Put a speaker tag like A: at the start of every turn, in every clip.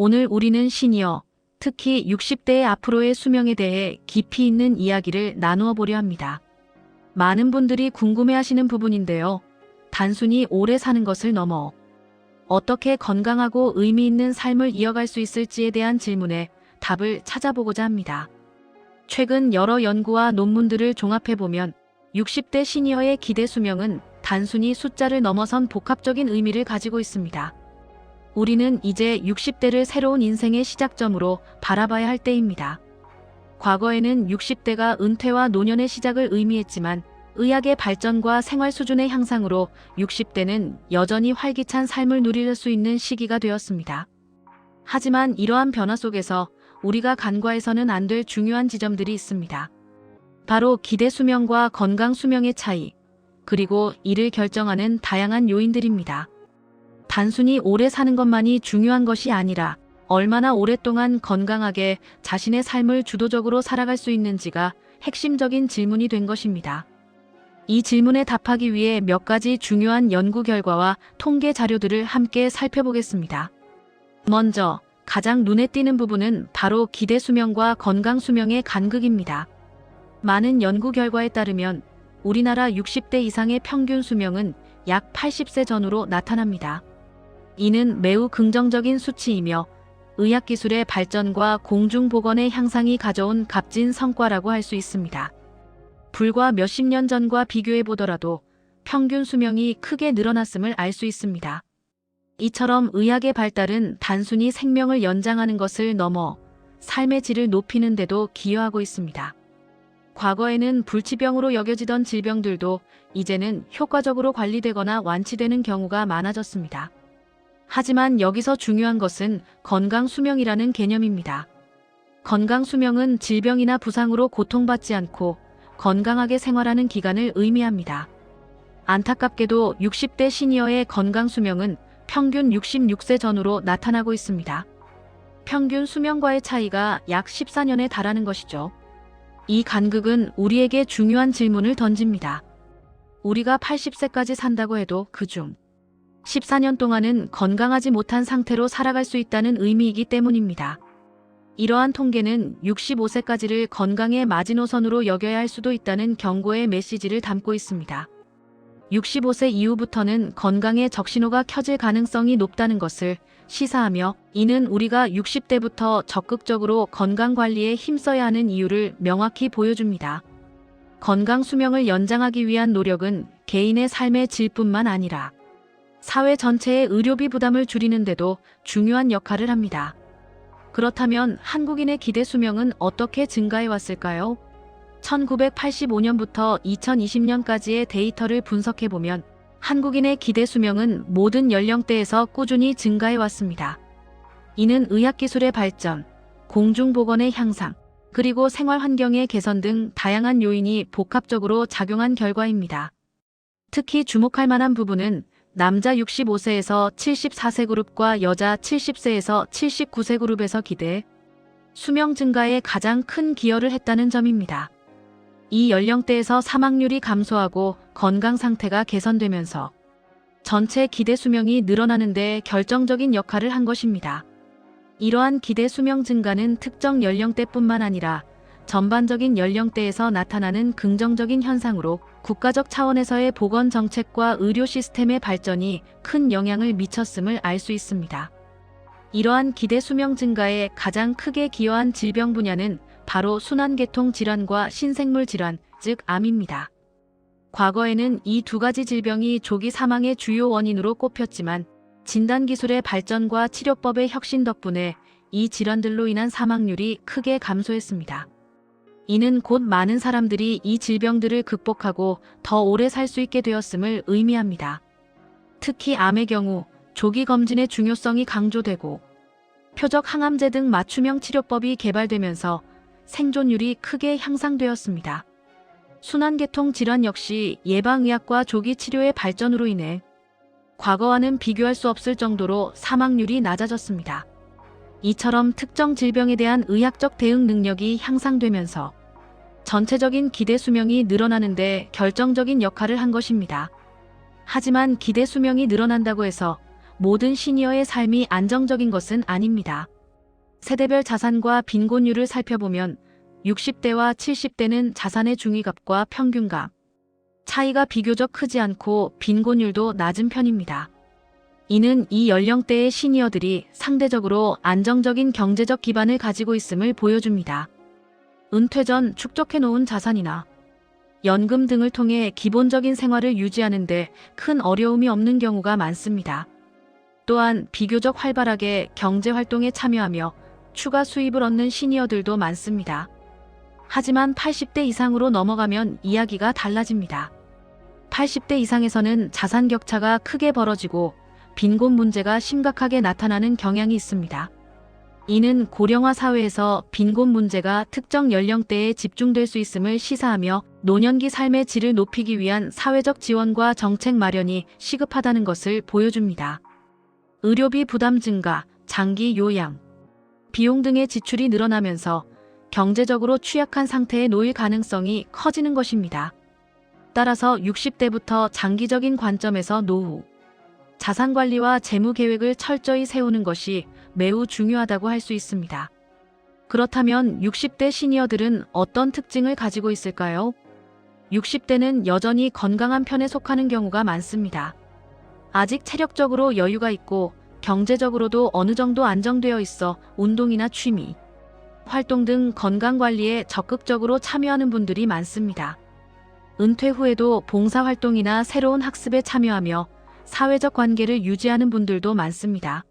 A: 오늘 우리는 시니어, 특히 60대의 앞으로의 수명에 대해 깊이 있는 이야기를 나누어 보려 합니다. 많은 분들이 궁금해 하시는 부분인데요. 단순히 오래 사는 것을 넘어 어떻게 건강하고 의미 있는 삶을 이어갈 수 있을지에 대한 질문에 답을 찾아보고자 합니다. 최근 여러 연구와 논문들을 종합해보면 60대 시니어의 기대 수명은 단순히 숫자를 넘어선 복합적인 의미를 가지고 있습니다. 우리는 이제 60대를 새로운 인생의 시작점으로 바라봐야 할 때입니다. 과거에는 60대가 은퇴와 노년의 시작을 의미했지만 의학의 발전과 생활 수준의 향상으로 60대는 여전히 활기찬 삶을 누릴 수 있는 시기가 되었습니다. 하지만 이러한 변화 속에서 우리가 간과해서는 안 될 중요한 지점들이 있습니다. 바로 기대 수명과 건강 수명의 차이, 그리고 이를 결정하는 다양한 요인들입니다. 단순히 오래 사는 것만이 중요한 것이 아니라 얼마나 오랫동안 건강하게 자신의 삶을 주도적으로 살아갈 수 있는지가 핵심적인 질문이 된 것입니다. 이 질문에 답하기 위해 몇 가지 중요한 연구 결과와 통계 자료들을 함께 살펴보겠습니다. 먼저 가장 눈에 띄는 부분은 바로 기대 수명과 건강 수명의 간극입니다. 많은 연구 결과에 따르면 우리나라 60대 이상의 평균 수명은 약 80세 전후로 나타납니다. 이는 매우 긍정적인 수치이며 의학기술의 발전과 공중보건의 향상이 가져온 값진 성과라고 할 수 있습니다. 불과 몇십 년 전과 비교해 보더라도 평균 수명이 크게 늘어났음을 알 수 있습니다. 이처럼 의학의 발달은 단순히 생명을 연장하는 것을 넘어 삶의 질을 높이는 데도 기여하고 있습니다. 과거에는 불치병으로 여겨지던 질병들도 이제는 효과적으로 관리되거나 완치되는 경우가 많아졌습니다. 하지만 여기서 중요한 것은 건강 수명이라는 개념입니다. 건강 수명은 질병이나 부상으로 고통받지 않고 건강하게 생활하는 기간을 의미합니다. 안타깝게도 60대 시니어의 건강 수명은 평균 66세 전후로 나타나고 있습니다. 평균 수명과의 차이가 약 14년에 달하는 것이죠. 이 간극은 우리에게 중요한 질문을 던집니다. 우리가 80세까지 산다고 해도 그중 14년 동안은 건강하지 못한 상태로 살아갈 수 있다는 의미이기 때문입니다. 이러한 통계는 65세까지를 건강의 마지노선으로 여겨야 할 수도 있다는 경고의 메시지를 담고 있습니다. 65세 이후부터는 건강의 적신호가 켜질 가능성이 높다는 것을 시사하며 이는 우리가 60대부터 적극적으로 건강 관리에 힘써야 하는 이유를 명확히 보여줍니다. 건강 수명을 연장하기 위한 노력은 개인의 삶의 질뿐만 아니라 사회 전체의 의료비 부담을 줄이는데도 중요한 역할을 합니다. 그렇다면 한국인의 기대 수명은 어떻게 증가해 왔을까요? 1985년부터 2020년까지의 데이터를 분석해 보면 한국인의 기대 수명은 모든 연령대에서 꾸준히 증가해 왔습니다. 이는 의학기술의 발전, 공중보건의 향상, 그리고 생활 환경의 개선 등 다양한 요인이 복합적으로 작용한 결과입니다. 특히 주목할 만한 부분은 남자 65세에서 74세 그룹과 여자 70세에서 79세 그룹에서 기대, 수명 증가에 가장 큰 기여를 했다는 점입니다. 이 연령대에서 사망률이 감소하고 건강 상태가 개선되면서 전체 기대 수명이 늘어나는 데 결정적인 역할을 한 것입니다. 이러한 기대 수명 증가는 특정 연령대뿐만 아니라 전반적인 연령대에서 나타나는 긍정적인 현상으로 국가적 차원에서의 보건 정책과 의료 시스템의 발전이 큰 영향을 미쳤음을 알 수 있습니다. 이러한 기대 수명 증가에 가장 크게 기여한 질병 분야는 바로 순환계통 질환과 신생물 질환, 즉 암입니다. 과거에는 이 두 가지 질병이 조기 사망의 주요 원인으로 꼽혔지만 진단 기술의 발전과 치료법의 혁신 덕분에 이 질환들로 인한 사망률이 크게 감소했습니다. 이는 곧 많은 사람들이 이 질병들을 극복하고 더 오래 살 수 있게 되었음을 의미합니다. 특히 암의 경우 조기 검진의 중요성이 강조되고 표적 항암제 등 맞춤형 치료법이 개발되면서 생존율이 크게 향상되었습니다. 순환계통 질환 역시 예방의학과 조기 치료의 발전으로 인해 과거와는 비교할 수 없을 정도로 사망률이 낮아졌습니다. 이처럼 특정 질병에 대한 의학적 대응 능력이 향상되면서 전체적인 기대 수명이 늘어나는데 결정적인 역할을 한 것입니다. 하지만 기대 수명이 늘어난다고 해서 모든 시니어의 삶이 안정적인 것은 아닙니다. 세대별 자산과 빈곤율을 살펴보면 60대와 70대는 자산의 중위값과 평균값 차이가 비교적 크지 않고 빈곤율도 낮은 편입니다. 이는 이 연령대의 시니어들이 상대적으로 안정적인 경제적 기반을 가지고 있음을 보여줍니다. 은퇴 전 축적해 놓은 자산이나 연금 등을 통해 기본적인 생활을 유지하는 데 큰 어려움이 없는 경우가 많습니다. 또한 비교적 활발하게 경제 활동에 참여하며 추가 수입을 얻는 시니어들도 많습니다. 하지만 80대 이상으로 넘어가면 이야기가 달라집니다. 80대 이상에서는 자산 격차가 크게 벌어지고 빈곤 문제가 심각하게 나타나는 경향이 있습니다. 이는 고령화 사회에서 빈곤 문제가 특정 연령대에 집중될 수 있음을 시사하며 노년기 삶의 질을 높이기 위한 사회적 지원과 정책 마련이 시급하다는 것을 보여줍니다. 의료비 부담 증가, 장기 요양, 비용 등의 지출이 늘어나면서 경제적으로 취약한 상태에 놓일 가능성이 커지는 것입니다. 따라서 60대부터 장기적인 관점에서 노후, 자산 관리와 재무 계획을 철저히 세우는 것이 매우 중요하다고 할 수 있습니다. 그렇다면 60대 시니어들은 어떤 특징을 가지고 있을까요? 60대는 여전히 건강한 편에 속하는 경우가 많습니다. 아직 체력적으로 여유가 있고 경제적으로도 어느 정도 안정되어 있어 운동이나 취미, 활동 등 건강 관리에 적극적으로 참여하는 분들이 많습니다. 은퇴 후에도 봉사활동이나 새로운 학습에 참여하며 사회적 관계를 유지하는 분들도 많습니다.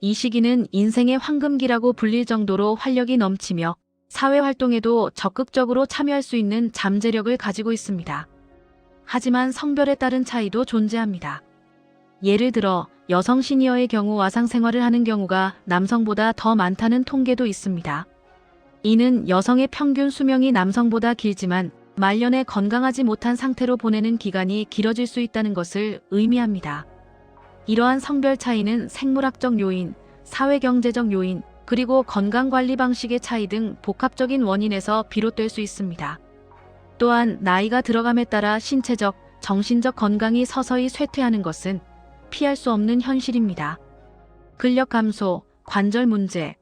A: 이 시기는 인생의 황금기라고 불릴 정도로 활력이 넘치며 사회활동에도 적극적으로 참여할 수 있는 잠재력을 가지고 있습니다. 하지만 성별에 따른 차이도 존재합니다. 예를 들어 여성 시니어의 경우 와상 생활을 하는 경우가 남성보다 더 많다는 통계도 있습니다. 이는 여성의 평균 수명이 남성보다 길지만 말년에 건강하지 못한 상태로 보내는 기간이 길어질 수 있다는 것을 의미합니다. 이러한 성별 차이는 생물학적 요인, 사회경제적 요인, 그리고 건강관리 방식의 차이 등 복합적인 원인에서 비롯될 수 있습니다. 또한 나이가 들어감에 따라 신체적, 정신적 건강이 서서히 쇠퇴하는 것은 피할 수 없는 현실입니다. 근력 감소, 관절 문제,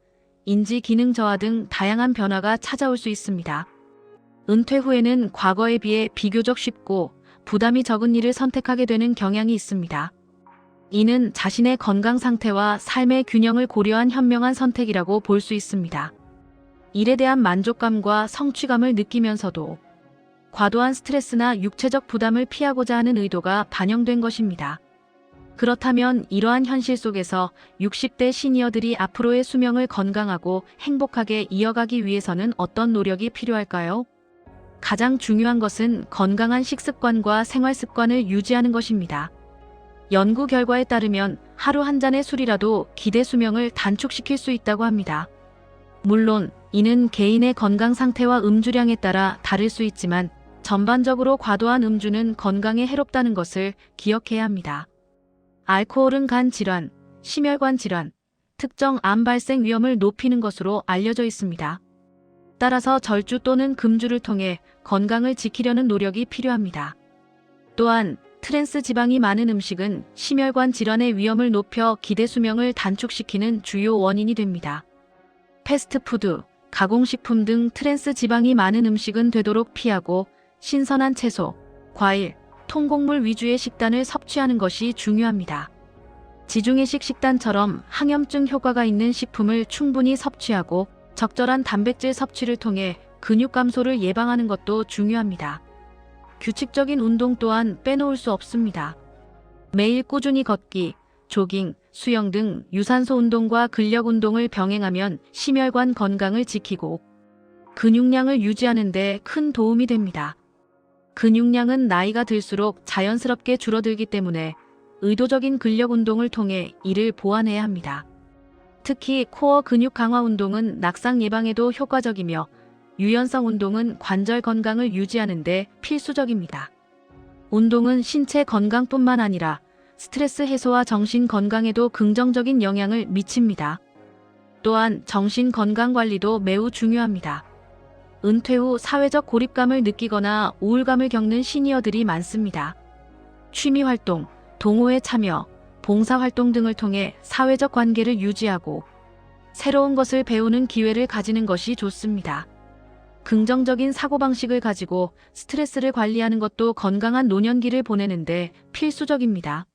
A: 인지 기능 저하 등 다양한 변화가 찾아올 수 있습니다. 은퇴 후에는 과거에 비해 비교적 쉽고 부담이 적은 일을 선택하게 되는 경향이 있습니다. 이는 자신의 건강 상태와 삶의 균형을 고려한 현명한 선택이라고 볼 수 있습니다. 일에 대한 만족감과 성취감을 느끼면서도 과도한 스트레스나 육체적 부담을 피하고자 하는 의도가 반영된 것입니다. 그렇다면 이러한 현실 속에서 60대 시니어들이 앞으로의 수명을 건강하고 행복하게 이어가기 위해서는 어떤 노력이 필요할까요? 가장 중요한 것은 건강한 식습관과 생활 습관을 유지하는 것입니다. 연구 결과에 따르면 하루 한 잔의 술이라도 기대 수명을 단축시킬 수 있다고 합니다. 물론 이는 개인의 건강 상태와 음주량에 따라 다를 수 있지만 전반적으로 과도한 음주는 건강에 해롭다는 것을 기억해야 합니다. 알코올은 간 질환, 심혈관 질환, 특정 암 발생 위험을 높이는 것으로 알려져 있습니다. 따라서 절주 또는 금주를 통해 건강을 지키려는 노력이 필요합니다. 또한 트랜스 지방이 많은 음식은 심혈관 질환의 위험을 높여 기대 수명을 단축시키는 주요 원인이 됩니다. 패스트푸드, 가공식품 등 트랜스 지방이 많은 음식은 되도록 피하고 신선한 채소, 과일, 통곡물 위주의 식단을 섭취하는 것이 중요합니다. 지중해식 식단처럼 항염증 효과가 있는 식품을 충분히 섭취하고 적절한 단백질 섭취를 통해 근육 감소를 예방하는 것도 중요합니다. 규칙적인 운동 또한 빼놓을 수 없습니다. 매일 꾸준히 걷기, 조깅, 수영 등 유산소 운동과 근력 운동을 병행하면 심혈관 건강을 지키고 근육량을 유지하는 데 큰 도움이 됩니다. 근육량은 나이가 들수록 자연스럽게 줄어들기 때문에 의도적인 근력 운동을 통해 이를 보완해야 합니다. 특히 코어 근육 강화 운동은 낙상 예방에도 효과적이며 유연성 운동은 관절 건강을 유지하는 데 필수적입니다. 운동은 신체 건강뿐만 아니라 스트레스 해소와 정신 건강에도 긍정적인 영향을 미칩니다. 또한 정신 건강 관리도 매우 중요합니다. 은퇴 후 사회적 고립감을 느끼거나 우울감을 겪는 시니어들이 많습니다. 취미 활동, 동호회 참여, 봉사 활동 등을 통해 사회적 관계를 유지하고 새로운 것을 배우는 기회를 가지는 것이 좋습니다. 긍정적인 사고방식을 가지고 스트레스를 관리하는 것도 건강한 노년기를 보내는데 필수적입니다.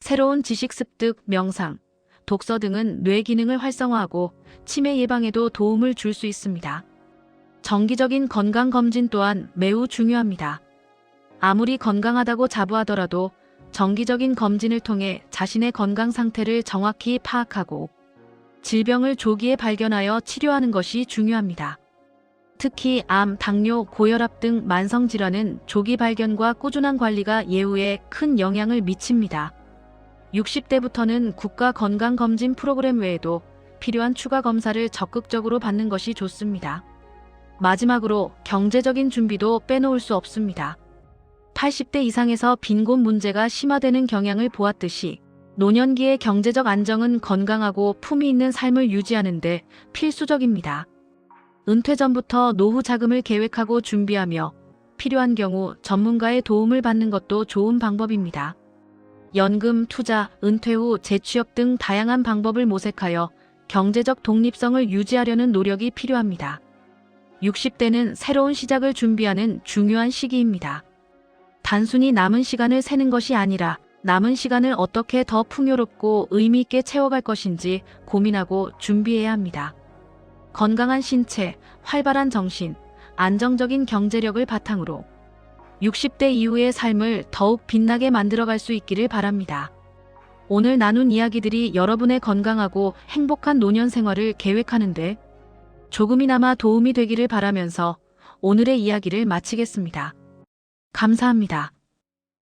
A: 새로운 지식 습득, 명상, 독서 등은 뇌 기능을 활성화하고 치매 예방에도 도움을 줄 수 있습니다. 정기적인 건강 검진 또한 매우 중요합니다. 아무리 건강하다고 자부하더라도 정기적인 검진을 통해 자신의 건강 상태를 정확히 파악하고 질병을 조기에 발견하여 치료하는 것이 중요합니다. 특히 암, 당뇨, 고혈압 등 만성 질환은 조기 발견과 꾸준한 관리가 예후에 큰 영향을 미칩니다. 60대부터는 국가 건강검진 프로그램 외에도 필요한 추가 검사를 적극적으로 받는 것이 좋습니다. 마지막으로 경제적인 준비도 빼놓을 수 없습니다. 80대 이상에서 빈곤 문제가 심화되는 경향을 보았듯이 노년기의 경제적 안정은 건강하고 품위 있는 삶을 유지하는 데 필수적입니다. 은퇴 전부터 노후 자금을 계획하고 준비하며 필요한 경우 전문가의 도움을 받는 것도 좋은 방법입니다. 연금, 투자, 은퇴 후 재취업 등 다양한 방법을 모색하여 경제적 독립성을 유지하려는 노력이 필요합니다. 60대는 새로운 시작을 준비하는 중요한 시기입니다. 단순히 남은 시간을 세는 것이 아니라 남은 시간을 어떻게 더 풍요롭고 의미 있게 채워갈 것인지 고민하고 준비해야 합니다. 건강한 신체, 활발한 정신, 안정적인 경제력을 바탕으로 60대 이후의 삶을 더욱 빛나게 만들어갈 수 있기를 바랍니다. 오늘 나눈 이야기들이 여러분의 건강하고 행복한 노년 생활을 계획하는데 조금이나마 도움이 되기를 바라면서 오늘의 이야기를 마치겠습니다. 감사합니다.